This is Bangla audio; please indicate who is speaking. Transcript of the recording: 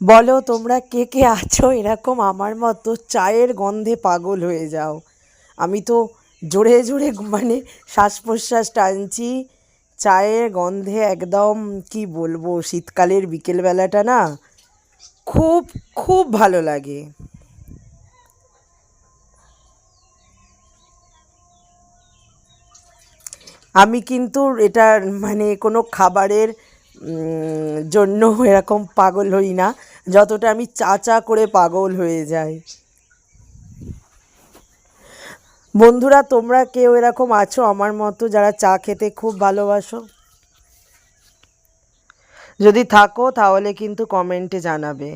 Speaker 1: বলো তোমরা কে কে আছো? এরকম আমার মতো চায়ের গন্ধে পাগল হয়ে যাও। আমি তো জোরে জোরে মানে শ্বাস প্রশ্বাস টানছি। চায়ের গন্ধে একদম, কি বলব, শীতকালের বিকেলবেলাটা না খুব খুব ভালো লাগে। আমি কিন্তু এটা মানে কোনো খাবারের জন্য এরকম পাগল হই না, যতটা আমি চাচা করে পাগল হয়ে যাই। বন্ধুরা, তোমরা কেউ এরকম আছো আমার মতো যারা চা খেতে খুব ভালোবাসো? যদি থাকো, তাহলে কিন্তু কমেন্টে জানাবে।